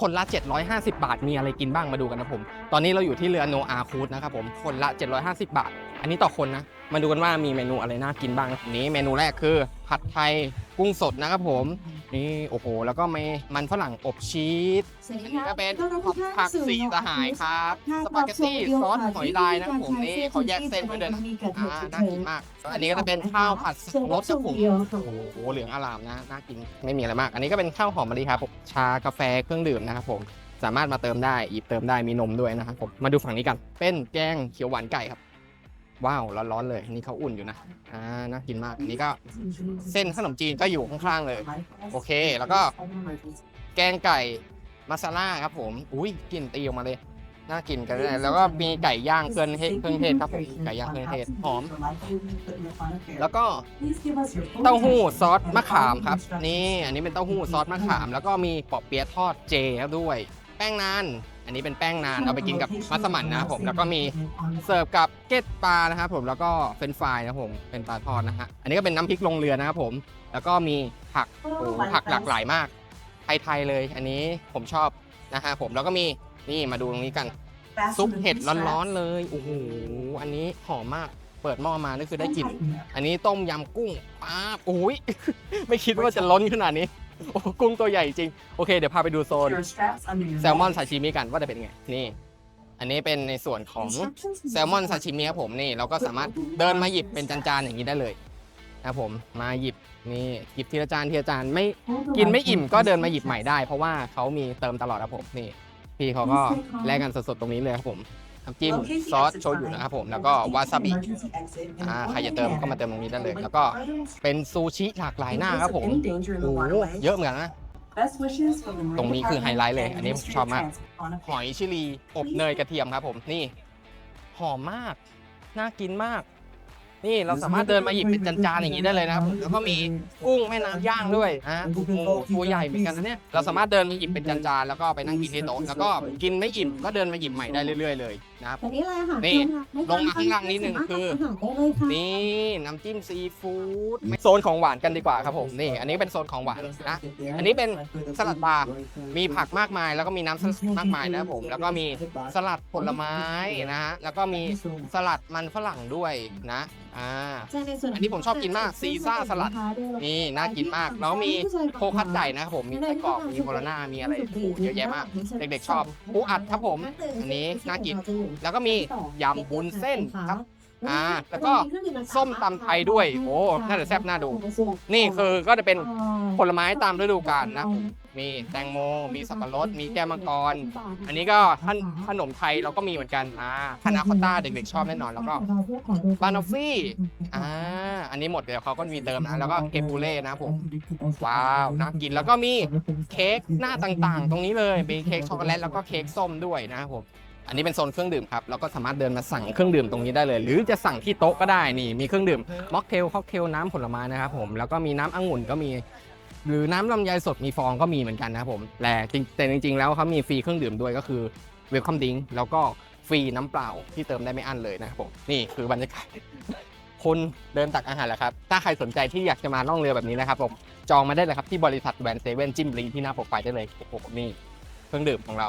คนละ 750 บาทมีอะไรกินบ้างมาดูกันนะผม ตอนนี้เราอยู่ที่เรือโนอาคูดนะครับผมคนละ 750 บาท อันนี้ต่อคนนะ มาดูกันว่ามีเมนูอะไรน่ากินบ้างนี้เมนูแรกคือ ผัดไทยกุ้งสดนะครับผม นี่โอ้โห แล้วก็มีมันฝรั่งอบชีสอันอันนี้นี้ก็ก็เป็เป็นนผักสีสหายครับสสปาปาเกเกตตตี้ตี้ซซออสสหหออยยลาลายยนะนะคครัรับบผผมมนี่นี่เขาเขาแยแยกกเส้เส้นนไว้ไว้เลเลยยนะนะอ่าน่ากินมาก อันนี้ก็จะเป็นข้าวผัดรสครับผมโอ้โหเหลืองอลามนะน่ากินไม่มีอะไรมาก อันนี้ก็เป็นข้าวหอมมะลิครับผมชากาแฟเครื่องดื่มนะครับผมสามารถมาเติมได้หยิบเติมได้มีนมด้วยนะครับผมมาดูฝั่งนี้กัน เป็นแกงเขียวหวานไก่ครับ ว้าวร้อนๆเลยนี่เขาอุ่นอยู่นะอ่าน่ากินมากอันนี้ก็เส้นขนมจีนก็อยู่ข้างๆเลย โอเคแล้วก็ แกงไก่มาซาล่าครับผมอุ้ยกลิ่นตีออกมาเลยน่ากินกันเลยแล้วก็มีไก่ย่างเครื่องเทศเครื่องเทศครับผมไก่ย่างเครื่องเทศหอม แล้วก็เต้าหู้ซอสมะขามครับ นี่อันนี้เป็นเต้าหู้ซอสมะขาม แล้วก็มีปอเปี๊ยะทอดเจครับด้วย แป้งนาน อันนี้เป็นแป้งนานเอาไปกินกับมัสมั่นนะครับผมแล้วก็มีเสิร์ฟกับเกล็ดปลานะครับผมแล้วก็เฟรนช์ฟรายนะครับผมเป็นปลาทอดนะฮะอันนี้ก็เป็นน้ำพริกลงเรือนะครับผมแล้วก็มีผักโอ้โหผักหลากหลายมากไทยๆเลย อันนี้ผมชอบนะฮะผมแล้วก็มีนี่มาดูตรงนี้กัน ซุปเห็ดร้อนๆเลยโอ้โหอันนี้หอมมากเปิดหม้อมานี่คือได้กลิ่นอันนี้ต้มยำกุ้งป๊าบโอ้ยไม่คิดว่าจะล้นขนาดนี้ โอ้กุ้งตัวใหญ่จริง โอเคเดี๋ยวพาไปดูโซน แซลมอนซาชิมิกันว่าจะเป็นไง นี่ อันนี้เป็นในส่วนของแซลมอนซาชิมิครับผมนี่เราก็สามารถเดินมาหยิบเป็นจานๆอย่างนี้ได้เลยนะครับผมมาหยิบนี่หยิบทีละจานทีละจานไม่กินไม่อิ่มก็เดินมาหยิบใหม่ได้ เพราะว่าเขามีเติมตลอดครับผมนี่ พี่เขาก็แลกกันสดๆตรงนี้เลยครับผม น้ำจิ้มซอสโชยุนะครับผมแล้วก็วาซาบิอ่าใครจะเติมก็มาเติมตรงนี้ได้เลย แล้วก็เป็นซูชิหลากหลายหน้าครับผมโอ้โหเยอะเหมือนกันนะตรงนี้คือไฮไลท์เลย อันนี้ผมชอบมาก หอยชิลี อบเนยกระเทียมครับผมนี่ หอมมาก น่ากินมาก นี่เราสามารถเดินมาหยิบเป็นจานๆอย่างนี้ได้เลยนะครับแล้วก็มีกุ้งแม่น้ำย่างด้วยอะโอ้โหตัวใหญ่เหมือนกันนะเนี่ยเราสามารถเดินมาหยิบเป็นจานๆแล้วก็ไปนั่งกินที่โต๊ะแล้วก็กินไม่อิ่มก็เดินมาหยิบใหม่ได้เรื่อย ๆ เลยนะครับอันนี้เลยค่ะนี่นี่ลงมาข้างล่างนิดนึงคือนี่นี่น้ำจิ้มซีฟู้ดโซนของหวานกันดีกว่าครับผมนี่อันนี้เป็นโซนของหวานนะ อันนี้เป็นสลัดบาร์มีผักมากมายแล้วก็มีน้ำสลัดมากมายนะครับผม แล้วก็มีสลัดผลไม้นะฮะแล้วก็มีสลัดมันฝรั่งด้วยนะอ่า อันนี้ผมชอบกินมากซีซ่าสลัด นี่น่ากินมาก แล้วมีโคคัตไก่นะครับผมมีไส้กรอกมีโบราน่ามีอะไรโอ้โหเยอะแยะมาก เด็กๆชอบปูอัดครับผม อันนี้น่ากิน แล้วก็มียำวุ้นเส้นครับ อ่าแล้วก็ส้มตำไทยด้วย โอ้น่าจะแซ่บน่าดู นี่คือก็จะเป็นผลไม้ตามฤดูกาลนะผมมีแตงโม มีสับปะรด มีแก้วมังกร อันนี้ก็ขนขนมไทยเราก็มีเหมือนกันอ่าคานาคอตต้าเด็กๆชอบแน่นอนแล้วก็บานอฟฟี่อ่าอันนี้หมดเดี๋ยวเขาก็มีเติมนะแล้วก็เกปูเล่นะผมว้าวน่ากินแล้วก็มีเค้กหน้าต่างๆ ตรงนี้เลยมีเค้กช็อกโกแลตแล้วก็เค้กส้มด้วยนะครับผม อันนี้เป็นโซนเครื่องดื่มครับเราก็สามารถเดินมาสั่งเครื่องดื่มตรงนี้ได้เลย หรือจะสั่งที่โต๊ะก็ได้นี่ มีเครื่องดื่มม็อกเทลค็อกเทลน้ำผลไม้นะครับผม แล้วก็มีน้ำองุ่นก็มี หรือน้ำลำไยสดมีฟองก็มีเหมือนกันนะครับผมแต่จริงแต่จริง ๆ แล้วเขามีฟรีเครื่องดื่มด้วยก็คือเวลคัมดิงแล้วก็ฟรีน้ำเปล่าที่เติมได้ไม่อั้นเลยนะครับผมนี่คือบรรยากาศคนเดินตักอาหารแหละครับ ถ้าใครสนใจที่อยากจะมาล่องเรือแบบนี้นะครับผมจองมาได้เลยครับที่บริษัทแวนเซเว่นจิ้มลิงที่หน้าโปรไฟล์ได้เลยโอ้โหนี่เครื่องดื่มของเรา